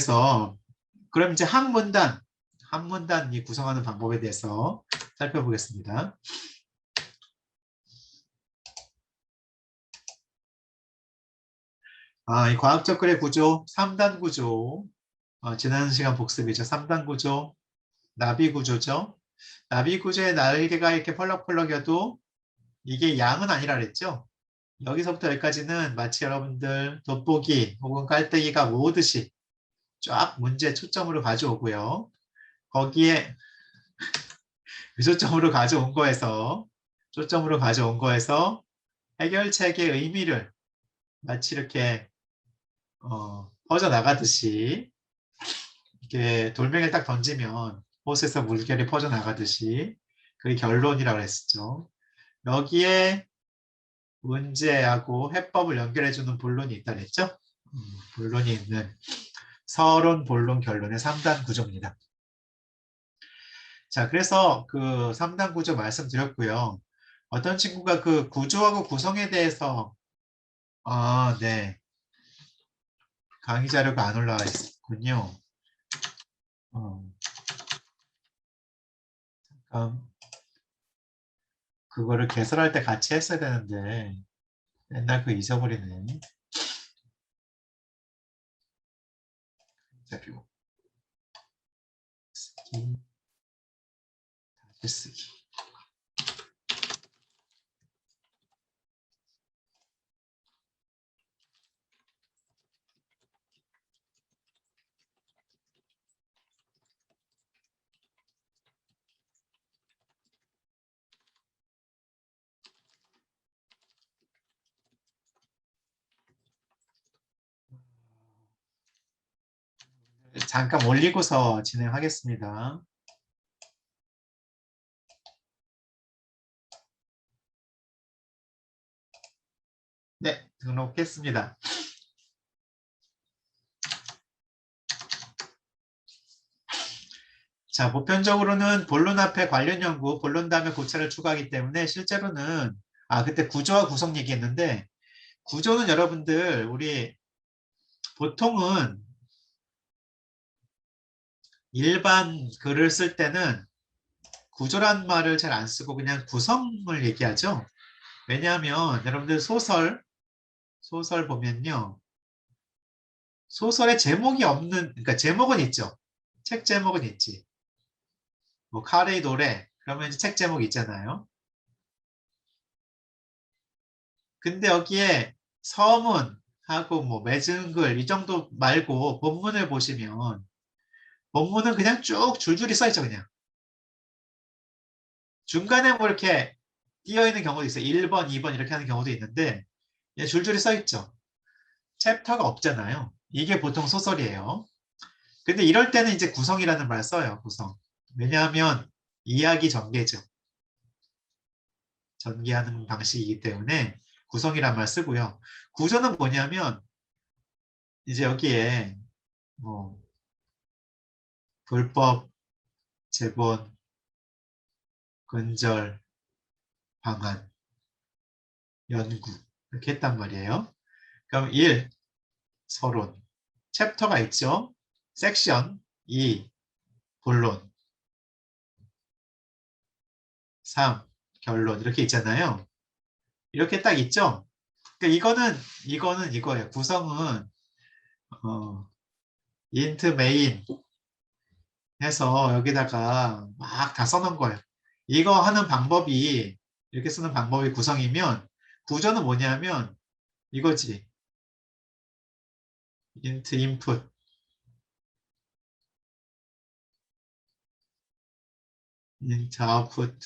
그래서 그럼 이제 학문단, 학문단이 구성하는 방법에 대해서 살펴보겠습니다. 아, 이 과학적 글의 구조, 3단 구조. 어, 지난 시간 복습이죠. 3단 구조, 나비 구조죠. 나비 구조의 날개가 이렇게 펄럭펄럭여도 이게 양은 아니라 그랬죠. 여기서부터 여기까지는 마치 여러분들 돋보기 혹은 깔때기가 모으듯이 쫙 문제 초점으로 가져오고요. 거기에 그 초점으로 가져온 거에서 초점으로 가져온 거에서 해결책의 의미를 마치 이렇게 어, 퍼져 나가듯이 이렇게 돌멩이를 딱 던지면 호스에서 물결이 퍼져 나가듯이 그게 결론이라고 했었죠. 여기에 문제하고 해법을 연결해주는 본론이 있다 그랬죠. 음, 본론이 있는 서론, 본론, 결론의 3단 구조입니다. 자, 그래서 그 3단 구조 말씀드렸고요. 어떤 친구가 그 구조하고 구성에 대해서 아, 네. 강의 자료가 안 올라와 있군요. 어. 잠깐. 그거를 개설할 때 같이 했어야 되는데 맨날 그 잊어버리네. 자료. 쓰기. 다시 잠깐 올리고서 진행하겠습니다. 네, 등록했습니다. 자, 보편적으로는 본론 앞에 관련 연구, 본론 다음에 고찰을 추가하기 때문에 실제로는 아, 그때 구조와 구성 얘기했는데 구조는 여러분들 우리 보통은 일반 글을 쓸 때는 구조란 말을 잘 안 쓰고 그냥 구성을 얘기하죠. 왜냐하면 여러분들 소설, 소설 보면요. 소설에 제목이 없는, 그러니까 제목은 있죠. 책 제목은 있지. 뭐 카레의 노래, 그러면 이제 책 제목 있잖아요. 근데 여기에 서문하고 뭐 맺은 글 이 정도 말고 본문을 보시면 본문은 그냥 쭉 줄줄이 써있죠, 그냥. 중간에 뭐 이렇게 띄어있는 경우도 있어요. 1번, 2번 이렇게 하는 경우도 있는데 그냥 줄줄이 써있죠. 챕터가 없잖아요. 이게 보통 소설이에요. 근데 이럴 때는 이제 구성이라는 말 써요, 구성. 왜냐하면 이야기 전개죠. 전개하는 방식이기 때문에 구성이란 말 쓰고요. 구조는 뭐냐면 이제 여기에 뭐 불법, 재본, 근절, 방안, 연구 이렇게 했단 말이에요. 그럼 1. 서론 챕터가 있죠. 섹션 2. 본론 3. 결론 이렇게 있잖아요. 이렇게 딱 있죠. 그러니까 이거는 이거는 이거예요. 구성은 어, 인트 메인 해서 여기다가 막 다 써놓은 거예요. 이거 하는 방법이 이렇게 쓰는 방법이 구성이면 구조는 뭐냐면 이거지. int input int output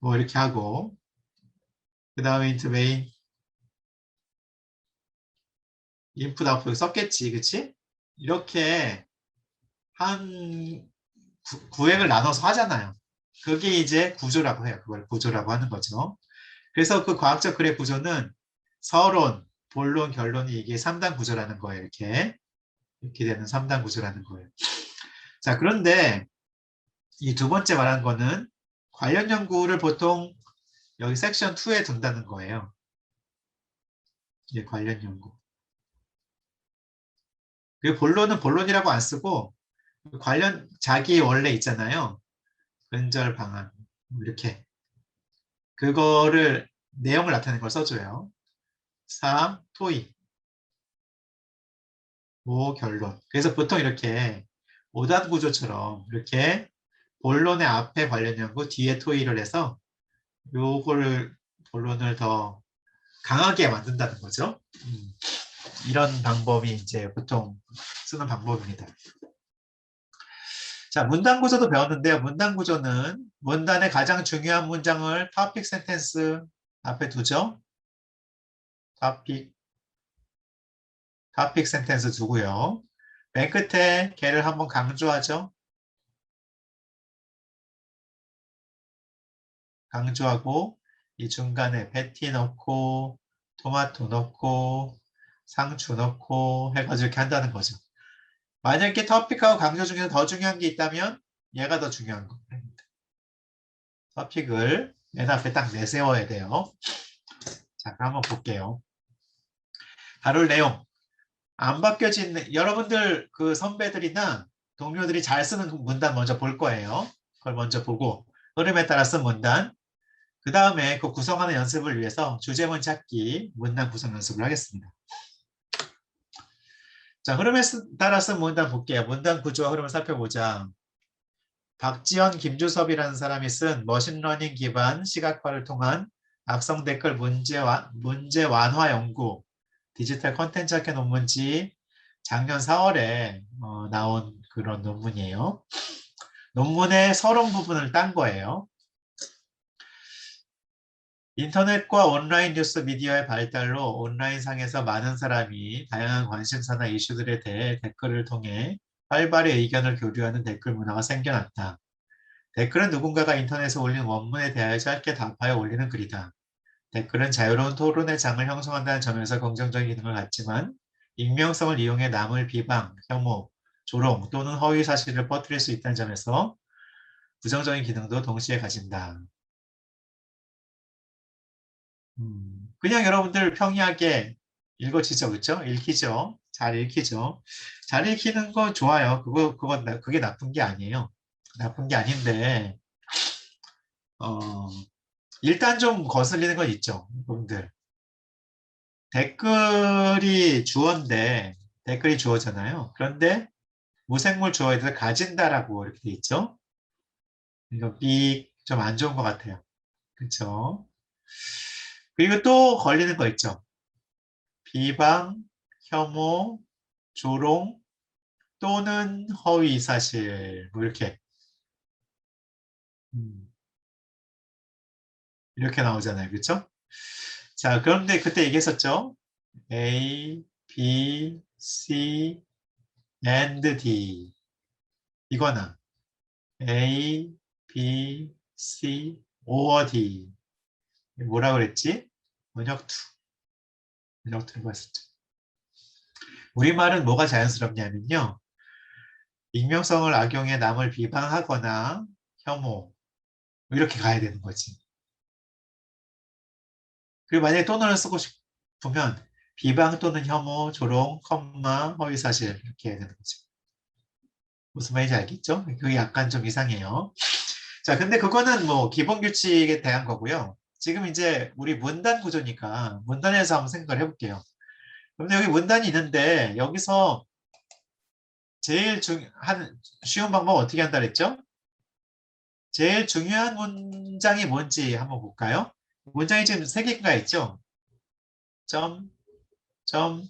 뭐 이렇게 하고 그 다음에 int main input output 썼겠지 그치? 이렇게 한 구, 구획을 나눠서 하잖아요. 그게 이제 구조라고 해요. 그걸 구조라고 하는 거죠. 그래서 그 과학적 글의 구조는 서론, 본론, 결론이 이게 3단 구조라는 거예요. 이렇게. 이렇게 되는 3단 구조라는 거예요. 자, 그런데 이 두 번째 말한 거는 관련 연구를 보통 여기 섹션 2에 둔다는 거예요. 이게 관련 연구. 이 본론은 본론이라고 안 쓰고 관련 자기 원래 있잖아요. 근절 방안 이렇게 그거를 내용을 나타내는 걸 써줘요. 4. 토의 5. 결론 그래서 보통 이렇게 5단 구조처럼 이렇게 본론의 앞에 관련 연구 뒤에 토의를 해서 요거를 본론을 더 강하게 만든다는 거죠. 음, 이런 방법이 이제 보통 쓰는 방법입니다. 자, 문단 구조도 배웠는데요. 문단 구조는 문단의 가장 중요한 문장을 topic 센텐스 앞에 두죠. topic, topic 센텐스 두고요. 맨 끝에 걔를 한번 강조하죠. 강조하고 이 중간에 베티 넣고 토마토 넣고 상추 넣고 해가지고 이렇게 한다는 거죠. 만약에 터픽하고 강조 중에서 더 중요한 게 있다면 얘가 더 중요한 겁니다. 터픽을 맨 앞에 딱 내세워야 돼요. 자, 그럼 한번 볼게요. 다룰 내용. 안 바뀌어진, 여러분들 그 선배들이나 동료들이 잘 쓰는 문단 먼저 볼 거예요. 그걸 먼저 보고, 흐름에 따라 쓴 문단. 그 다음에 그 구성하는 연습을 위해서 주제문 찾기, 문단 구성 연습을 하겠습니다. 자, 흐름에 따라 쓴 문단 볼게요. 문단 구조와 흐름을 살펴보자. 박지현, 김주섭이라는 사람이 쓴 머신러닝 기반 시각화를 통한 악성 댓글 문제, 완, 문제 완화 연구 디지털 컨텐츠 학회 논문지 작년 4월에 어, 나온 그런 논문이에요. 논문의 서론 부분을 딴 거예요. 인터넷과 온라인 뉴스 미디어의 발달로 온라인상에서 많은 사람이 다양한 관심사나 이슈들에 대해 댓글을 통해 활발히 의견을 교류하는 댓글 문화가 생겨났다. 댓글은 누군가가 인터넷에 올린 원문에 대하여 짧게 답하여 올리는 글이다. 댓글은 자유로운 토론의 장을 형성한다는 점에서 긍정적인 기능을 갖지만 익명성을 이용해 남을 비방, 혐오, 조롱 또는 허위 사실을 퍼뜨릴 수 있다는 점에서 부정적인 기능도 동시에 가진다. 음, 그냥 여러분들 평이하게 읽어지죠, 그렇죠? 읽히죠. 잘 읽히죠. 잘 읽히는 거 좋아요. 그거 그건 나- 그게 나쁜 게 아니에요. 나쁜 게 아닌데 어, 일단 좀 거슬리는 건 있죠, 여러분들. 댓글이 주어인데 댓글이 주어잖아요. 그런데 무생물 주어에 대해서 가진다라고 이렇게 돼 있죠. 이거 삐좀 안 좋은 것 같아요. 그렇죠? 그리고 또 걸리는 거 있죠. 비방, 혐오, 조롱 또는 허위 사실 뭐 이렇게 음, 이렇게 나오잖아요. 그렇죠? 자, 그런데 그때 얘기했었죠. A, B, C, and D 이거나 A, B, C, or D 뭐라 그랬지? 번역투. 번역투라고 했었죠. 우리말은 뭐가 자연스럽냐면요. 익명성을 악용해 남을 비방하거나 혐오 이렇게 가야 되는 거지. 그리고 만약에 또는을 쓰고 싶으면 비방 또는 혐오, 조롱, 컴마, 허위사실 이렇게 해야 되는 거죠. 무슨 말인지 알겠죠? 그게 약간 좀 이상해요. 자, 근데 그거는 뭐 기본 규칙에 대한 거고요. 지금 이제 우리 문단 구조니까 문단에서 한번 생각을 해볼게요. 그런데 여기 문단이 있는데 여기서 제일 중한 쉬운 방법 어떻게 한다 그랬죠? 제일 중요한 문장이 뭔지 한번 볼까요? 문장이 지금 세 개가 있죠? 점, 점,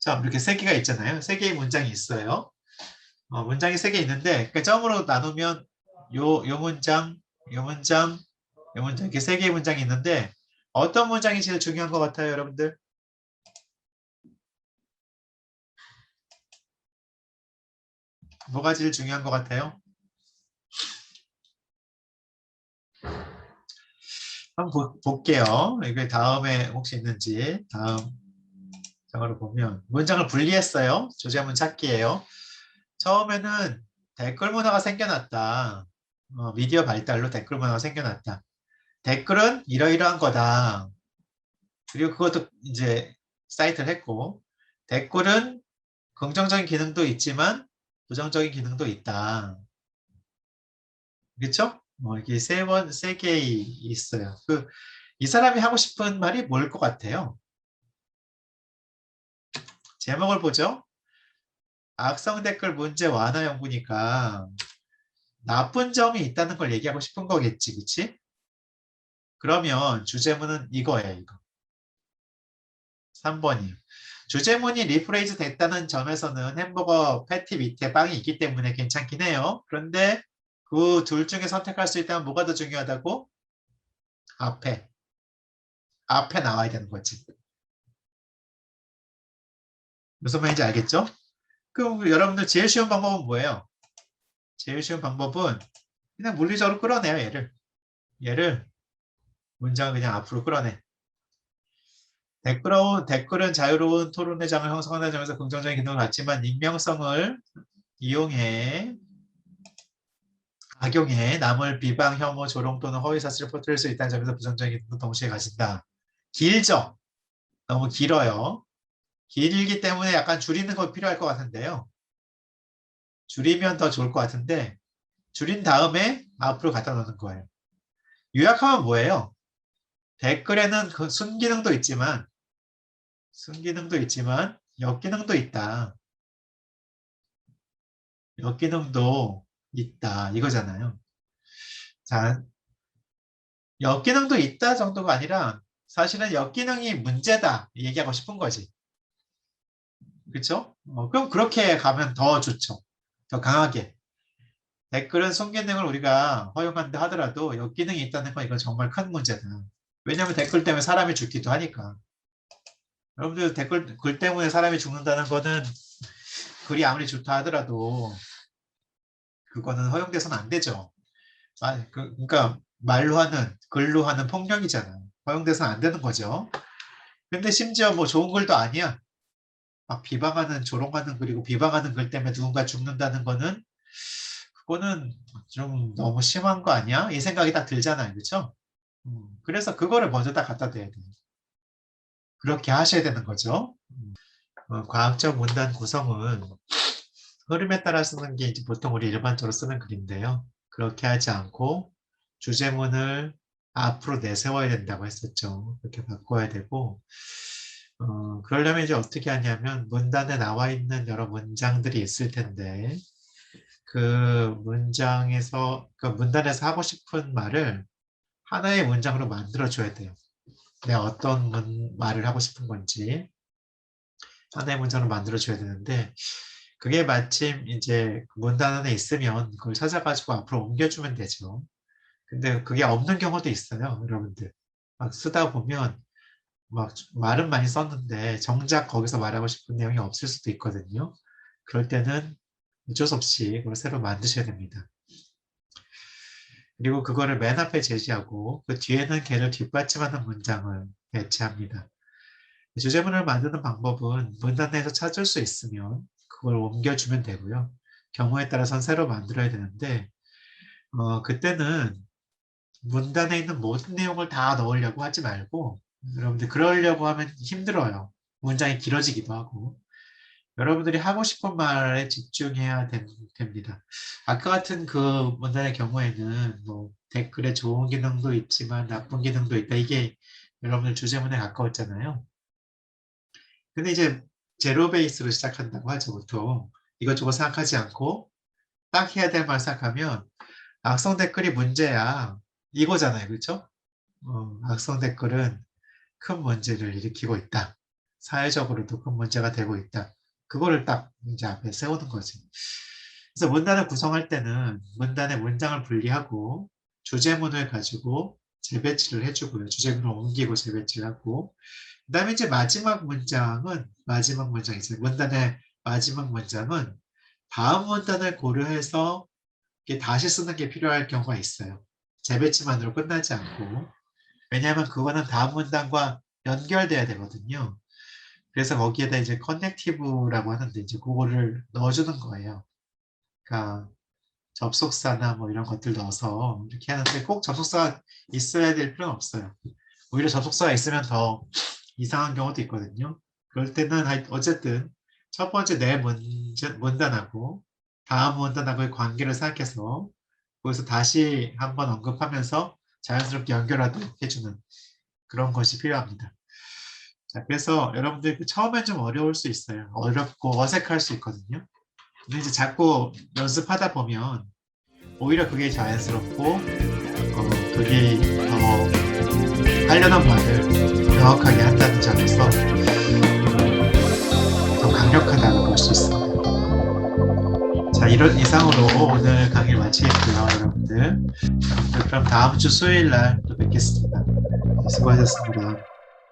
점 이렇게 세 개가 있잖아요. 세 개의 문장이 있어요. 어, 문장이 세 개 있는데 그 점으로 나누면 요, 요 문장, 요 문장, 요 문장 이렇게 세 개의 문장이 있는데 어떤 문장이 제일 중요한 것 같아요, 여러분들? 뭐가 제일 중요한 것 같아요? 한번 보, 볼게요. 이게 다음에 혹시 있는지 다음 장으로 보면 문장을 분리했어요. 조제문 찾기예요. 처음에는 댓글 문화가 생겨났다. 어, 미디어 발달로 댓글 문화가 생겨났다. 댓글은 이러이러한 거다. 그리고 그것도 이제 사이트를 했고 댓글은 긍정적인 기능도 있지만 부정적인 기능도 있다. 그렇죠? 뭐 이게 세 번, 세 개 있어요. 그, 이 사람이 하고 싶은 말이 뭘 것 같아요? 제목을 보죠. 악성 댓글 문제 완화 연구니까 나쁜 점이 있다는 걸 얘기하고 싶은 거겠지, 그치? 그러면 주제문은 이거예요, 이거. 3번이요. 주제문이 리프레이즈 됐다는 점에서는 햄버거 패티 밑에 빵이 있기 때문에 괜찮긴 해요. 그런데 그 둘 중에 선택할 수 있다면 뭐가 더 중요하다고? 앞에. 앞에 나와야 되는 거지. 무슨 말인지 알겠죠? 그럼 여러분들 제일 쉬운 방법은 뭐예요? 제일 쉬운 방법은 그냥 물리적으로 끌어내요, 얘를. 얘를 문장을 그냥 앞으로 끌어내. 댓글은, 댓글은 자유로운 토론의 장을 형성하는 점에서 긍정적인 기능을 갖지만 익명성을 이용해 악용해 남을 비방, 혐오, 조롱 또는 허위 사실을 퍼뜨릴 수 있다는 점에서 부정적인 기능도 동시에 가진다. 길죠? 너무 길어요. 길기 때문에 약간 줄이는 거 필요할 것 같은데요. 줄이면 더 좋을 것 같은데 줄인 다음에 앞으로 갖다 놓는 거예요. 요약하면 뭐예요? 댓글에는 그 순기능도 있지만 순기능도 있지만 역기능도 있다. 역기능도 있다 이거잖아요. 자, 역기능도 있다 정도가 아니라 사실은 역기능이 문제다 얘기하고 싶은 거지. 그렇죠? 어, 그럼 그렇게 가면 더 좋죠. 더 강하게. 댓글은 순기능을 우리가 허용한다 하더라도 역기능이 있다는 건 이건 정말 큰 문제다. 왜냐하면 댓글 때문에 사람이 죽기도 하니까. 여러분들 댓글 글 때문에 사람이 죽는다는 거는 글이 아무리 좋다 하더라도 그거는 허용돼서는 안 되죠. 아, 그, 그러니까 말로 하는 글로 하는 폭력이잖아. 허용돼서는 안 되는 거죠. 근데 심지어 뭐 좋은 글도 아니야. 막 비방하는 조롱하는 그리고 비방하는 글 때문에 누군가 죽는다는 거는 그거는 좀 너무 심한 거 아니야? 이 생각이 딱 들잖아요. 그렇죠? 음, 그래서 그거를 먼저 딱 갖다 대야 돼요. 그렇게 하셔야 되는 거죠. 음, 어, 과학적 문단 구성은 흐름에 따라 쓰는 게 이제 보통 우리 일반적으로 쓰는 글인데요. 그렇게 하지 않고 주제문을 앞으로 내세워야 된다고 했었죠. 그렇게 바꿔야 되고 어, 그러려면 이제 어떻게 하냐면 문단에 나와 있는 여러 문장들이 있을 텐데 그 문장에서 그 문단에서 하고 싶은 말을 하나의 문장으로 만들어 줘야 돼요. 내가 어떤 문, 말을 하고 싶은 건지 하나의 문장으로 만들어 줘야 되는데 그게 마침 이제 문단 안에 있으면 그걸 찾아가지고 앞으로 옮겨주면 되죠. 근데 그게 없는 경우도 있어요, 여러분들. 막 쓰다 보면 막 말은 많이 썼는데 정작 거기서 말하고 싶은 내용이 없을 수도 있거든요. 그럴 때는 어쩔 수 없이 그걸 새로 만드셔야 됩니다. 그리고 그거를 맨 앞에 제시하고 그 뒤에는 걔를 뒷받침하는 문장을 배치합니다. 주제문을 만드는 방법은 문단 내에서 찾을 수 있으면 그걸 옮겨주면 되고요. 경우에 따라서는 새로 만들어야 되는데 어, 그때는 문단에 있는 모든 내용을 다 넣으려고 하지 말고 여러분들 그러려고 하면 힘들어요. 문장이 길어지기도 하고 여러분들이 하고 싶은 말에 집중해야 된, 됩니다. 아까 같은 그 문단의 경우에는 뭐 댓글에 좋은 기능도 있지만 나쁜 기능도 있다. 이게 여러분들 주제문에 가까웠잖아요. 근데 이제 제로 베이스로 시작한다고 하죠, 보통. 이것저것 생각하지 않고 딱 해야 될 말 생각하면 악성 댓글이 문제야. 이거잖아요. 그렇죠? 어, 악성 댓글은 큰 문제를 일으키고 있다. 사회적으로도 큰 문제가 되고 있다. 그거를 딱 이제 앞에 세우는 거지. 그래서 문단을 구성할 때는 문단의 문장을 분리하고 주제문을 가지고 재배치를 해주고요. 주제문을 옮기고 재배치를 하고 그 다음에 이제 마지막 문장은 마지막 문장이죠. 문단의 마지막 문장은 다음 문단을 고려해서 다시 쓰는 게 필요할 경우가 있어요. 재배치만으로 끝나지 않고 왜냐하면 그거는 다음 문단과 연결돼야 되거든요. 그래서 거기에다 이제 커넥티브라고 하는데 이제 그거를 넣어주는 거예요. 그러니까 접속사나 뭐 이런 것들 넣어서 이렇게 하는데 꼭 접속사가 있어야 될 필요는 없어요. 오히려 접속사가 있으면 더 이상한 경우도 있거든요. 그럴 때는 어쨌든 첫 번째 내 문제, 문단하고 다음 문단하고의 관계를 생각해서 거기서 다시 한번 언급하면서 자연스럽게 연결하도록 해주는 그런 것이 필요합니다. 자, 그래서 여러분들 그 처음엔 좀 어려울 수 있어요. 어렵고 어색할 수 있거든요. 근데 이제 자꾸 연습하다 보면 오히려 그게 자연스럽고 어, 그게 더 하려는 말을 명확하게 한다는 점에서 더 강력하다고 볼 수 있습니다. 자, 이런 이상으로 오늘 강의를 마치겠고요, 여러분들. 그럼 다음 주 수요일 날 또 뵙겠습니다. 네, 수고하셨습니다.